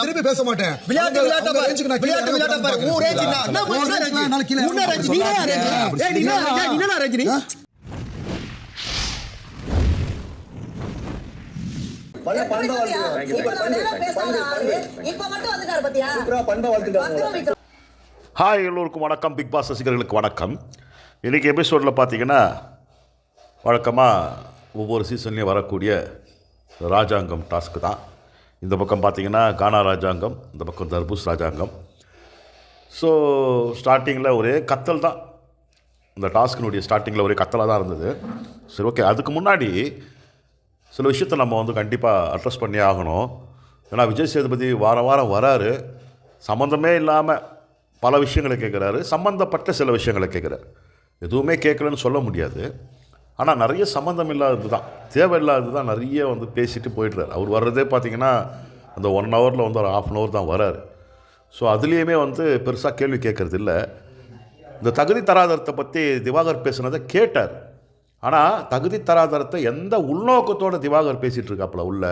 நான் திருப்பி பேச மாட்டேன். விளையாட்டு விளையாட்டா பாரு. விளையாட்டு விளையாட்டா பாரு. என்ன? உன்ன உன்ன நீ ஏய் நீ நீ பல இப்ப மட்டும் வந்துட்டாரு பாத்தியா? வைக்கிறோம். ஹாய் எல்லோருக்கும் வணக்கம். பிக் பாஸ் ரசிகர்களுக்கு வணக்கம். இன்றைக்கி எபிசோடில் பார்த்தீங்கன்னா வழக்கமாக ஒவ்வொரு சீசன்லேயும் வரக்கூடிய ராஜாங்கம் டாஸ்க்கு தான். இந்த பக்கம் பார்த்தீங்கன்னா கானா ராஜாங்கம் இந்த பக்கம் தர்பூஸ் ராஜாங்கம். ஸோ ஸ்டார்டிங்கில் ஒரே கத்தல் தான். இந்த டாஸ்கினுடைய ஸ்டார்டிங்கில் ஒரே கத்தலாக தான் இருந்தது. சரி ஓகே அதுக்கு முன்னாடி சில விஷயத்தை நம்ம வந்து கண்டிப்பாக அட்ரஸ் பண்ணி ஆகணும். ஏன்னா விஜய் சேதுபதி வாரம் வாரம் வராரு. சம்மந்தமே இல்லாமல் பல விஷயங்களை கேட்குறாரு சம்மந்தப்பட்ட சில விஷயங்களை கேட்குறாரு எதுவுமே கேட்கலன்னு சொல்ல முடியாது. ஆனால் நிறைய சம்மந்தம் இல்லாதது தான் தேவையில்லாதது தான் நிறைய வந்து பேசிட்டு போயிடுறாரு. அவர் வர்றதே பார்த்தீங்கன்னா அந்த ஒன் ஹவரில் வந்து ஒரு ஆஃப் அன் ஹவர் தான் வராரு. ஸோ அதுலேயுமே வந்து பெருசாக கேள்வி கேட்குறது இல்லை. இந்த தகுதி தராதரத்தை பற்றி திவாகர் பேசுனதை கேட்டார். ஆனால் தகுதி தராதரத்தை எந்த உள்நோக்கத்தோட திவாகர் பேசிகிட்டு இருக்காப்புல உள்ள?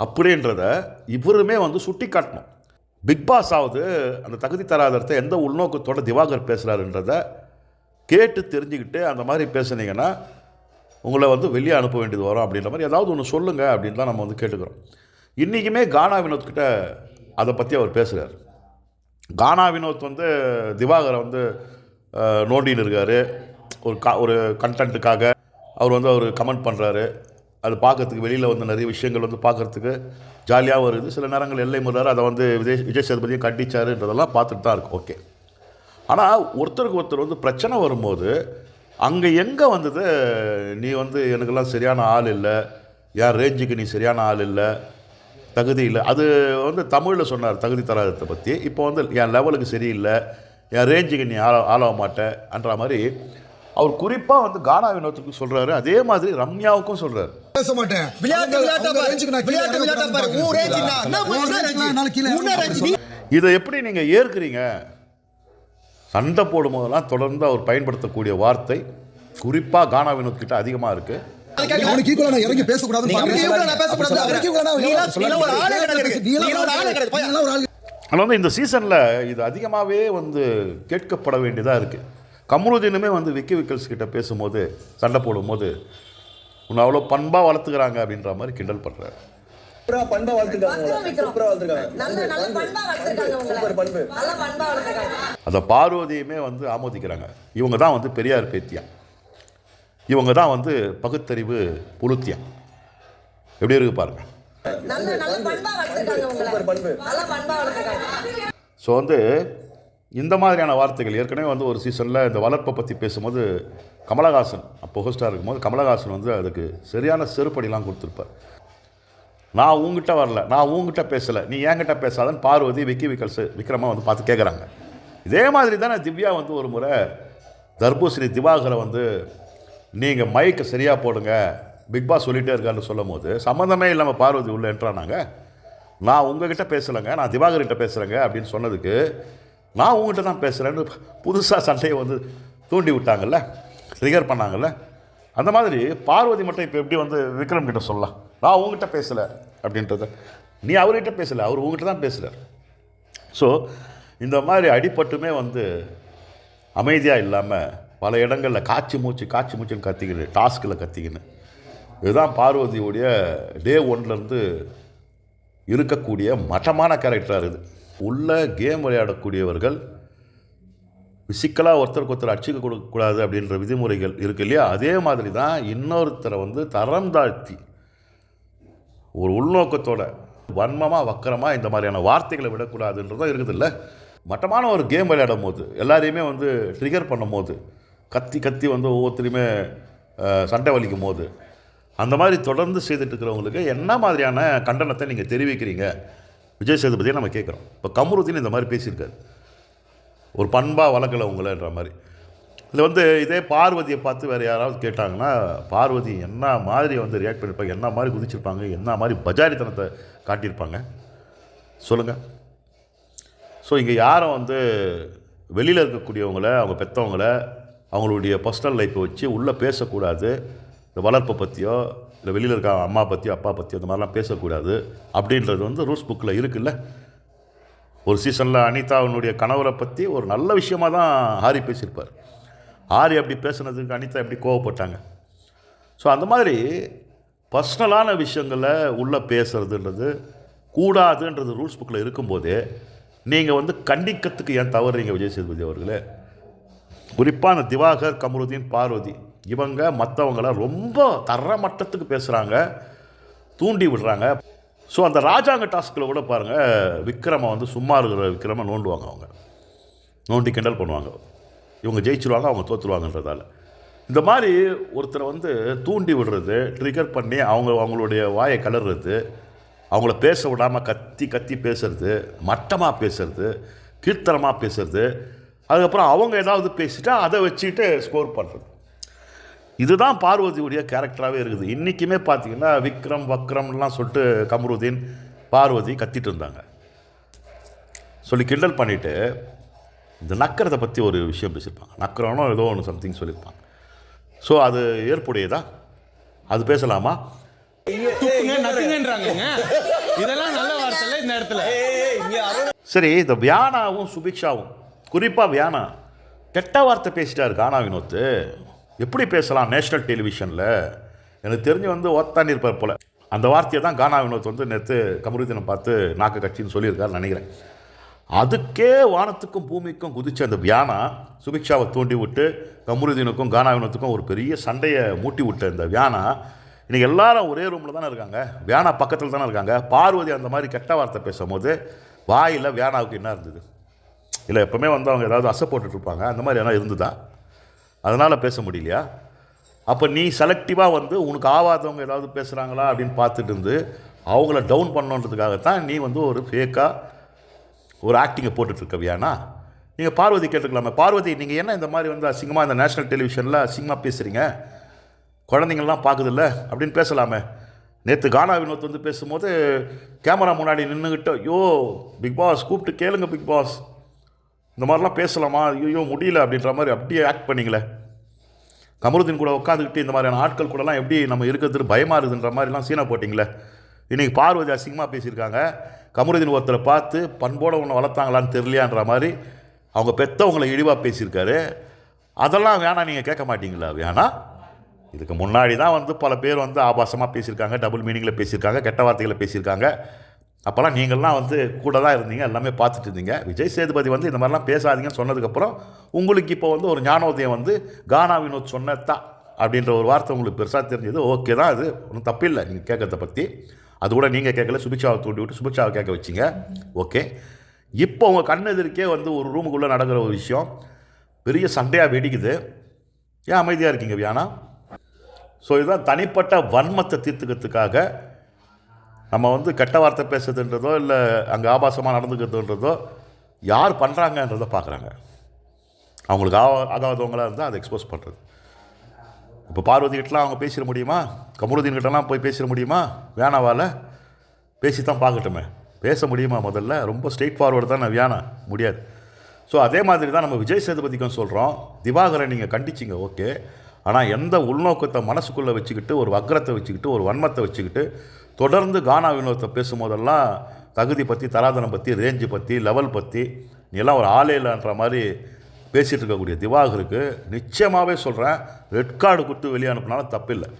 அப்படின்றத இவருமே வந்து சுட்டி காட்டணும். பிக் பாஸ் ஆகுது அந்த தகுதி தராதரத்தை எந்த உள்நோக்கத்தோட திவாகர் பேசுகிறாருன்றத கேட்டு தெரிஞ்சுக்கிட்டு அந்த மாதிரி பேசுனீங்கன்னா உங்களை வந்து வெளியே அனுப்ப வேண்டியது வரும் அப்படின்ற மாதிரி ஏதாவது ஒன்று சொல்லுங்கள் அப்படின்னு தான் நம்ம வந்து கேட்டுக்கிறோம். இன்றைக்குமே கானா வினோத் கிட்ட அதை பற்றி அவர் பேசுகிறார் கானா வினோத் வந்து திவாகரை வந்து நோண்டின்னு இருக்கார். ஒரு கா ஒரு கண்டென்ட்டுக்காக அவர் வந்து அவர் கமெண்ட் பண்ணுறாரு அது பார்க்கறதுக்கு வெளியில் வந்து நிறைய விஷயங்கள் வந்து பார்க்கறதுக்கு ஜாலியாக வருது சில நேரங்கள் எல்லை முறாரு அதை வந்து விஜய் விஜய் சேதுபதியும் கண்டிச்சாருன்றதெல்லாம் பார்த்துட்டு தான் இருக்கு ஓகே ஆனால் ஒருத்தருக்கு ஒருத்தர் வந்து பிரச்சனை வரும்போது அங்கே எங்கே வந்தது நீ வந்து எனக்கெல்லாம் சரியான ஆள் இல்லை என் ரேஞ்சுக்கு நீ சரியான ஆள் இல்லை தகுதி இல்லை. அது வந்து தமிழில் சொன்னார் தகுதி தராதத்தை பற்றி இப்போ வந்து என் லெவலுக்கு சரியில்லை என் ரேஞ்சுக்கு நீ ஆள ஆளாக மாட்டேன்ற மாதிரி அவர் குறிப்பாக வந்து கானா வினோத்துக்கு சொல்கிறாரு அதே மாதிரி ரம்யாவுக்கும் சொல்கிறாரு பேச மாட்டேன். இதை எப்படி நீங்கள் ஏற்கிறீங்க? சண்டை போடும்போதெல்லாம் தொடர்ந்து அவர் பயன்படுத்தக்கூடிய வார்த்தை குறிப்பாக கானா வினோத் கிட்ட அதிகமாக இருக்குது இறங்கி பேசக்கூடாது. ஆனால் வந்து இந்த சீசனில் இது அதிகமாகவே வந்து கேட்கப்பட வேண்டியதாக இருக்குது கமருதீனுமே வந்து விக்கி விக்கல்ஸ் கிட்ட பேசும்போது சண்டை போடும்போது உன்னை அவ்வளோ பண்பாக வளர்த்துக்கிறாங்க அப்படின்ற மாதிரி கிண்டல் பண்ணுறாரு சூப்பரா பண்பா வளர்த்துருக்காங்க பத்திரம் வைக்கிறோம். சூப்பரா வளர்த்துருக்காங்க. நல்ல நல்ல பண்பா. வளர்த்திருக்காங்க உங்களை. சூப்பர் பண்பு. நல்ல பண்பா வளர்த்திருக்காங்க. அதை பார்வதியுமே வந்து ஆமோதிக்கிறாங்க. இவங்க தான் வந்து பெரியார் பேத்தியா. இவங்க தான் வந்து பகுத்தறிவு புலுத்தியா எப்படி இருக்கு பாருங்க. நல்ல நல்ல பண்பா. வளர்த்திருக்காங்க உங்களை. சூப்பர் பண்பு. நல்ல பண்பா வளர்த்திருக்காங்க. ஸோ வந்து இந்த மாதிரியான வார்த்தைகள் ஏற்கனவே வந்து ஒரு சீசனில் இந்த வளர்ப்பை பற்றி பேசும்போது கமலஹாசன் அப்போ ஹோஸ்டாக இருக்கும்போது கமலஹாசன் வந்து அதுக்கு சரியான செருப்படிலாம் கொடுத்துருப்பார். நான் உங்ககிட்ட வரல நான் உங்ககிட்ட பேசலை நீ என்கிட்ட பேசாதன்னு பார்வதி விக்கி விக்கல்ஸ் விக்ரமா வந்து பார்த்து கேட்குறாங்க இதே மாதிரி தானே திவ்யா வந்து ஒரு முறை தர்பூசணி திவாகரை வந்து நீங்கள் மைக்கு சரியாக போடுங்க பிக் பாஸ் சொல்லிகிட்டே இருக்காருன்னு சொல்லும் போது சம்மந்தமே இல்லாமல் பார்வதி உள்ளே என்ட்ரானாங்க. நான் உங்ககிட்ட பேசலைங்க நான் திவாகர்கிட்ட பேசுகிறேங்க அப்படின்னு சொன்னதுக்கு நான் உங்ககிட்ட தான் பேசுகிறேன்னு புதுசாக சண்டையை வந்து தூண்டி விட்டாங்கல்ல ட்ரிகர் பண்ணாங்கல்ல. அந்த மாதிரி பார்வதி மட்டும் இப்போ எப்படி வந்து விக்ரம் கிட்ட சொல்லலாம்? நான் உங்ககிட்ட பேசலை அப்படின்றத. நீ அவர்கிட்ட பேசலை அவர் உங்ககிட்ட தான் பேசுகிறார் ஸோ இந்த மாதிரி அடிப்பட்டுமே வந்து அமைதியாக இல்லாமல் பல இடங்களில் காய்ச்சி மூச்சு காய்ச்சி மூச்சுன்னு கத்திக்கினு டாஸ்கில் கத்திக்கின்னு இதுதான் பார்வதியுடைய டே ஒன்லேருந்து இருக்கக்கூடிய மட்டமான கேரக்டராக இருக்குது உள்ள கேம் விளையாடக்கூடியவர்கள் ஃபிசிக்கலாக ஒருத்தருக்கு ஒருத்தர் அடிச்சுக்க கொடுக்கக்கூடாது அப்படின்ற விதிமுறைகள் இருக்கு இல்லையா? அதே மாதிரி தான் இன்னொருத்தரை வந்து தரம் தாழ்த்தி ஒரு உள்நோக்கத்தோட வன்மமாக வக்கரமாக இந்த மாதிரியான வார்த்தைகளை விடக்கூடாதுன்றதும் இருக்குது இல்லை மட்டமான ஒரு கேம் விளையாடும் போது எல்லாரையுமே வந்து ட்ரிகர் பண்ணும் போது கத்தி கத்தி வந்து ஒவ்வொருத்தரையுமே சண்டை வலிக்கும் போது அந்த மாதிரி தொடர்ந்து செய்துட்டு இருக்கிறவங்களுக்கு என்ன மாதிரியான கண்டனத்தை நீங்கள் தெரிவிக்கிறீங்க? விஜய் சேதுபதியை நம்ம கேட்குறோம். இப்போ கமருதீன் இந்த மாதிரி பேசியிருக்காரு. ஒரு பண்பாக வளர்க்கல உங்களைன்ற மாதிரி. இதில் வந்து இதே பார்வதியை பார்த்து வேறு யாராவது கேட்டாங்கன்னா பார்வதி என்ன மாதிரி வந்து ரியாக்ட் பண்ணியிருப்பாங்க என்ன மாதிரி குதிச்சிருப்பாங்க என்ன மாதிரி பஜாரித்தனத்தை காட்டியிருப்பாங்க? சொல்லுங்கள் ஸோ இங்கே யாரும் வந்து வெளியில் இருக்கக்கூடியவங்கள அவங்க பெற்றவங்கள அவங்களுடைய பர்சனல் லைஃப்பை வச்சு உள்ளே பேசக்கூடாது. இந்த வளர்ப்பை பற்றியோ இல்லை வெளியில் இருக்க அம்மா பற்றியோ அப்பா பற்றியோ அந்த மாதிரிலாம் பேசக்கூடாது. அப்படின்றது வந்து ரூல்ஸ் புக்கில் இருக்குல்ல. ஒரு சீசனில் அனிதா அவனுடைய கணவரை பற்றி ஒரு நல்ல விஷயமாக தான் ஹாரி பேசியிருப்பார். ஆரி அப்படி பேசுனதுக்கு அனிதா எப்படி கோவப்பட்டாங்க? ஸோ அந்த மாதிரி பர்சனலான விஷயங்களை உள்ளே பேசுறதுன்றது கூடாதுன்றது ரூல்ஸ் புக்கில் இருக்கும்போதே நீங்கள் வந்து கண்டிக்கிறதுக்கு ஏன் தவறுறீங்க விஜய் சேதுபதி அவர்களே? குறிப்பாக அந்த திவாகர் கமருதீன் பார்வதி இவங்க மற்றவங்கள ரொம்ப தர மட்டத்துக்கு பேசுகிறாங்க தூண்டி விடுறாங்க. ஸோ அந்த ராஜாங்க டாஸ்கில் கூட பாருங்கள் விக்ரமை வந்து சும்மா இருக்கிற விக்ரமை நோண்டுவாங்க அவங்க. நோண்டி கிண்டல் பண்ணுவாங்க. இவங்க ஜெயிச்சிருவாங்க அவங்க தோற்றுருவாங்கன்றதால இந்த மாதிரி ஒருத்தரை வந்து தூண்டி விடுறது ட்ரிகர் பண்ணி அவங்க அவங்களுடைய வாயை கலர்றது அவங்கள பேச விடாமல் கத்தி கத்தி பேசுறது மட்டமாக பேசுறது கீர்த்தனமாக பேசுறது அதுக்கப்புறம் அவங்க ஏதாவது பேசிட்டா அதை வச்சுக்கிட்டு ஸ்கோர் பண்ணுறது இதுதான் பார்வதியுடைய கேரக்டராகவே இருக்குது. இன்றைக்குமே பார்த்தீங்கன்னா விக்ரம் வக்ரம்லாம் சொல்லிட்டு கமருதீன் பார்வதி கத்திட்டு இருந்தாங்க. சொல்லி கிண்டல் பண்ணிவிட்டு இந்த நக்கரத்தை பற்றி ஒரு விஷயம் பேசியிருப்பாங்க. நக்கரம்னோ ஏதோ ஒன்று சம்திங் சொல்லியிருப்பாங்க. ஸோ அது ஏற்புடையதா? அது பேசலாமா? இதெல்லாம் நல்ல வார்த்தை இந்த இடத்துல சரி இந்த வியானாவும் சுபிக்ஷாவும் குறிப்பாக வியானா கெட்ட வார்த்தை பேசிட்டாரு கானா வினோத்து. எப்படி பேசலாம் நேஷ்னல் டெலிவிஷனில்? எனக்கு தெரிஞ்சு வந்து ஓத்தான் இருப்பார் போல். அந்த வார்த்தையை தான் கானா வினோத் வந்து நேற்று கமருதீனை பார்த்து நாக்கு கட்சின்னு சொல்லியிருக்காருன்னு நினைக்கிறேன். அதுக்கே வானத்துக்கும் பூமிக்கும் குதிச்ச அந்த வியானா சுபிக்ஷாவை தூண்டி விட்டு கமருதீனுக்கும் கானாவினத்துக்கும் ஒரு பெரிய சண்டையை மூட்டி விட்ட இந்த வியானா இன்றைக்கி எல்லாரும் ஒரே ரூமில் தானே இருக்காங்க? வியானா பக்கத்தில் தானே இருக்காங்க? பார்வதி அந்த மாதிரி கெட்ட வார்த்தை பேசும்போது வாயில் வியானாவுக்கு என்ன இருந்தது? இல்லை எப்போவுமே வந்து அவங்க ஏதாவது அசை அந்த மாதிரி எதனா இருந்துதா? அதனால் பேச முடியலையா? அப்போ நீ செலக்டிவாக வந்து உனக்கு ஆவாதவங்க ஏதாவது பேசுகிறாங்களா அப்படின்னு பார்த்துட்டு இருந்து அவங்கள டவுன் பண்ணணுன்றதுக்காகத்தான் நீ வந்து ஒரு ஃபேக்காக ஒரு ஆக்டிங்கை போட்டுட்ருக்க வியானா? நீங்கள் பார்வதி கேட்டுருக்கலாமே. பார்வதி நீங்கள் என்ன இந்த மாதிரி வந்து அசிங்கமாக இந்த நேஷனல் டெலிவிஷனில் அசிங்கமாக பேசுகிறீங்க குழந்தைங்கள்லாம் பார்க்குதில்ல அப்படின்னு பேசலாமே. நேற்று கானா வினோத் வந்து பேசும்போது கேமரா முன்னாடி நின்றுக்கிட்டு ஐயோ பிக் பாஸ் கூப்பிட்டு கேளுங்க பிக் பாஸ் இந்த மாதிரிலாம் பேசலாமா? ஐயோ முடியல அப்படின்ற மாதிரி அப்படியே ஆக்ட் பண்ணீங்களே. கமருதீன் கூட உட்காந்துக்கிட்டு இந்த மாதிரியான ஆட்கள் கூடலாம் எப்படி நம்ம இருக்கிறது பயமாக இருக்குதுன்ற மாதிரிலாம் சீனை போட்டிங்களே. இன்றைக்கி பார்வதி அசிங்கமாக பேசியிருக்காங்க. கமருதீன் ஒருத்தரை பார்த்து பண்போடு ஒன்று வளர்த்தாங்களான்னு தெரியலையான்ற மாதிரி அவங்க பெற்றவங்களை இழிவாக பேசியிருக்காரு. அதெல்லாம் வேணாம் நீங்கள் கேட்க மாட்டிங்களா வேணாம் இதுக்கு முன்னாடி தான் வந்து பல பேர் வந்து ஆபாசமாக பேசியிருக்காங்க டபுள் மீனிங்கில் பேசியிருக்காங்க கெட்ட வார்த்தைகளை பேசியிருக்காங்க. அப்போல்லாம் நீங்கள்லாம் வந்து கூட தான் இருந்தீங்க எல்லாமே பார்த்துட்டு இருந்தீங்க. விஜய் சேதுபதி வந்து இந்த மாதிரிலாம் பேசாதீங்கன்னு சொன்னதுக்கப்புறம் உங்களுக்கு இப்போ வந்து ஒரு ஞானோதயம் வந்து கானா வினோத் சொன்னதா அப்படின்ற ஒரு வார்த்தை உங்களுக்கு பெருசாக தெரிஞ்சது. ஓகே தான் அது ஒன்றும் தப்பில்லை நீங்கள் கேட்கறத பற்றி அது கூட நீங்கள் கேட்கல சுபிக்ஷாவை தூண்டி விட்டு சுபிக்ஷாவை கேட்க வச்சிங்க. ஓகே. இப்போ உங்கள் கண் எதிர்க்கே வந்து ஒரு ரூமுக்குள்ளே நடக்கிற ஒரு விஷயம். பெரிய சண்டையாக வெடிக்குது. ஏன் அமைதியாக இருக்கீங்க வியானா? ஸோ இதுதான் தனிப்பட்ட வன்மத்தை தீர்த்துக்கிறதுக்காக நம்ம வந்து கெட்ட வார்த்தை பேசுறதுன்றதோ இல்லை அங்கே ஆபாசமாக நடந்துக்கிறதுன்றதோ யார் பண்ணுறாங்கன்றதை பார்க்குறாங்க. அவங்களுக்கு ஆவா ஆகாதவங்களாக இருந்தால் அதை எக்ஸ்போஸ் பண்ணுறது இப்போ பார்வதி கிட்டலாம் அவங்க பேசிட முடியுமா? கமருதீன் கிட்டலாம் போய் பேசிட முடியுமா? வேணாவால் பேசி தான் பார்க்கட்டுமே. பேச முடியுமா முதல்ல? ரொம்ப ஸ்ட்ரெயிட் ஃபார்வர்டு தான் நான் வேணாம் முடியாது. ஸோ அதே மாதிரி தான் நம்ம விஜய் சேதுபதிக்கும் சொல்கிறோம் திவாகரை நீங்கள் கண்டிச்சிங்க ஓகே. ஆனால் எந்த உள்நோக்கத்தை மனசுக்குள்ளே வச்சுக்கிட்டு ஒரு வக்ரத்தை வச்சுக்கிட்டு ஒரு வன்மத்தை வச்சுக்கிட்டு தொடர்ந்து கானா வினோதத்தை பேசும்போதெல்லாம் தகுதி பற்றி தராதனம் பற்றி ரேஞ்சு பற்றி லெவல் பற்றி நீ எல்லாம் ஒரு ஆளே இல்லைன்ற மாதிரி பேசிகிட்டு இருக்கக்கூடிய திவாகருக்கு நிச்சயமாகவே சொல்கிறேன் ரெட் கார்டு கொடுத்து வெளியே அனுப்புனாலும் தப்பில்லை.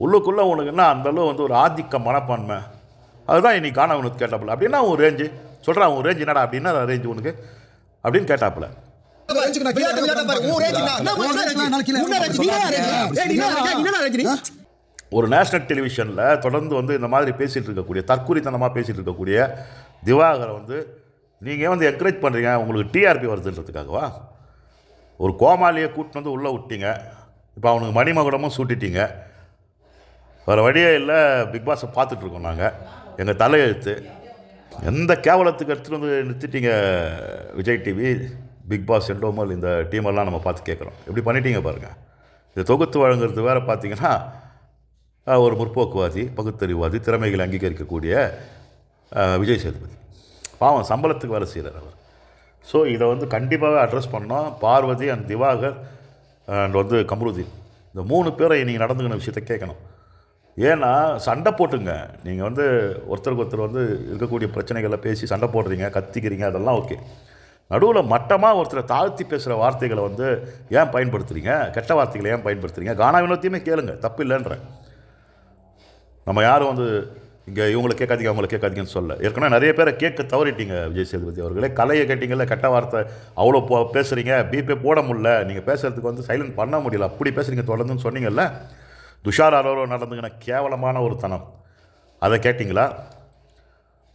உள்ளுக்குள்ளே உனக்கு என்ன அந்தளவு வந்து ஒரு ஆதிக்க மனப்பான்மை. அதுதான் இன்னைக்கு காண உனக்கு கேட்டாப்புல. அப்படின்னா உன் ரேஞ்சு சொல்கிறான் உன் ரேஞ்சு என்னடா அப்படின்னா ரேஞ்சு உனக்கு அப்படின்னு கேட்டாப்புல. ஒரு நேஷனல் டெலிவிஷனில் தொடர்ந்து வந்து இந்த மாதிரி பேசிகிட்டு இருக்கக்கூடிய தற்குறித்தனமாக பேசிகிட்டு இருக்கக்கூடிய திவாகரை வந்து நீங்கள் வந்து என்கரேஜ் பண்ணுறீங்க உங்களுக்கு டிஆர்பி வருதுன்றதுக்காகவா? ஒரு கோமாளியை கூட்டின்னு வந்து உள்ளே விட்டீங்க. இப்போ அவனுக்கு மணிமகுடமும் சூட்டிட்டீங்க. வேறு வழியே இல்லை. பிக் பாஸை பார்த்துட்ருக்கோம் நாங்கள் எங்கள் தலையெழுத்து. எந்த கேவலத்துக்கு எடுத்துகிட்டு வந்து நிறுத்திட்டீங்க Vijay TV Bigg Boss Endemol இந்த டீமெல்லாம் நம்ம பார்த்து கேட்குறோம். எப்படி பண்ணிட்டீங்க பாருங்கள் இது தொகுத்து வழங்குறது வேறு பார்த்தீங்கன்னா ஒரு முற்போக்குவாதி பகுத்தறிவாதி திறமைகளை அங்கீகரிக்கக்கூடிய விஜய் சேதுபதி. பாவம் சம்பளத்துக்கு வேலை செய்கிறார் அவர். ஸோ இதை வந்து கண்டிப்பாக அட்ரஸ் பண்ணோம் பார்வதி அண்ட் திவாகர் அண்ட் வந்து கமருதீன். இந்த மூணு பேரை நீங்கள் நடந்துக்கின விஷயத்தை கேட்கணும். ஏன்னா சண்டை போட்டுங்க. நீங்கள் வந்து ஒருத்தருக்கு ஒருத்தர் வந்து இருக்கக்கூடிய பிரச்சனைகளை பேசி சண்டை போடுறீங்க கத்திக்கிறீங்க அதெல்லாம் ஓகே. நடுவில் மட்டமாக ஒருத்தரை தாழ்த்தி பேசுகிற வார்த்தைகளை வந்து ஏன் பயன்படுத்துகிறீங்க கெட்ட வார்த்தைகளை ஏன் பயன்படுத்துகிறீங்க கானா வினோத்தையுமே கேளுங்க. தப்பு இல்லைன்றேன். நம்ம யாரும் வந்து இங்கே இவங்களை கேட்காதீங்க அவங்களை கேட்காதீங்கன்னு சொல்ல. ஏற்கனவே நிறைய பேரை கேட்க தவறிட்டீங்க விஜய் சேதுபதி அவர்களே. கலையை கேட்டிங்கல்ல கெட்ட வார்த்தை. அவ்வளோ போ பேசுகிறீங்க பிபே போட முடியல. நீங்கள் பேசுகிறதுக்கு வந்து சைலண்ட் பண்ண முடியல. அப்படி பேசுகிறீங்க தொடர்ந்துன்னு சொன்னீங்கல்ல. துஷார் அரோரோ நடந்துங்கின கேவலமான ஒரு தனம். அதை கேட்டிங்களா?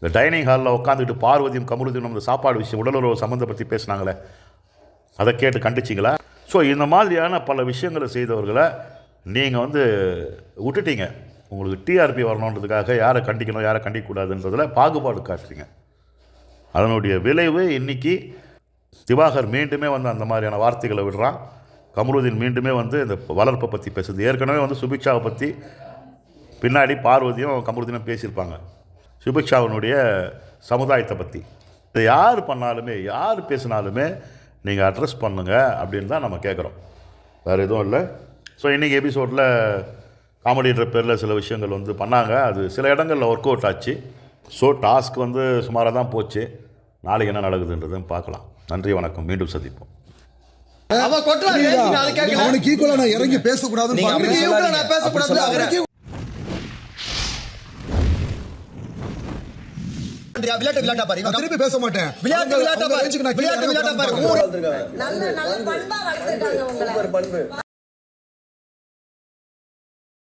இந்த டைனிங் ஹாலில் உட்காந்துக்கிட்டு பார்வதியும் கமருதியும் நம்ம சாப்பாடு விஷயம் உடலுறவு பற்றி பேசுறாங்களே அதை கேட்டு கண்டிச்சிங்களா? ஸோ இந்த மாதிரியான பல விஷயங்களை செய்தவர்களை நீங்கள் வந்து விட்டுட்டீங்க. உங்களுக்கு டிஆர்பி வரணுன்றதுக்காக யாரை கண்டிக்கணும் யாரை கண்டிக்கக்கூடாதுன்றதில் பாகுபாடு காட்டுறீங்க. அதனுடைய விளைவு இன்னைக்கு திவாகர் மீண்டுமே வந்து அந்த மாதிரியான வார்த்தைகளை விடுறான். கமருதீன் மீண்டுமே வந்து இந்த வளர்ப்பை பற்றி பேசுது. ஏற்கனவே வந்து சுபிக்ஷாவை பற்றி பின்னாடி பார்வதியும் கமருதீனும் பேசியிருப்பாங்க. சுபிக்ஷாவினுடைய சமுதாயத்தை பற்றி இதை யார் பண்ணாலுமே யார் பேசினாலுமே நீங்கள் அட்ரஸ் பண்ணுங்கள் அப்படின்னு தான் நம்ம கேட்குறோம் வேறு எதுவும் இல்லை. ஸோ இன்றைக்கி எபிசோடில் காமெடின்ற பேரில் சில விஷயங்கள் வந்து பண்ணாங்க. அது சில இடங்களில் ஒர்க் அவுட் ஆச்சு. ஸோ டாஸ்க் வந்து சுமாராக தான் போச்சு. நாளைக்கு என்ன நடக்குதுன்றதையும் பார்க்கலாம். நன்றி வணக்கம். மீண்டும் சந்திப்போம். அவனுக்கு ஈக்குவலா நான் இறங்கி பேசக்கூடாதுன்னு பேசக்கூடாது விளையாட்டு விளையாட்டா பாரு. திருப்பி பேச மாட்டேன் விளையாட்டு பாரு. விளையாட்டு விளையாட்டா நல்ல நல்ல பண்பா உங்களை.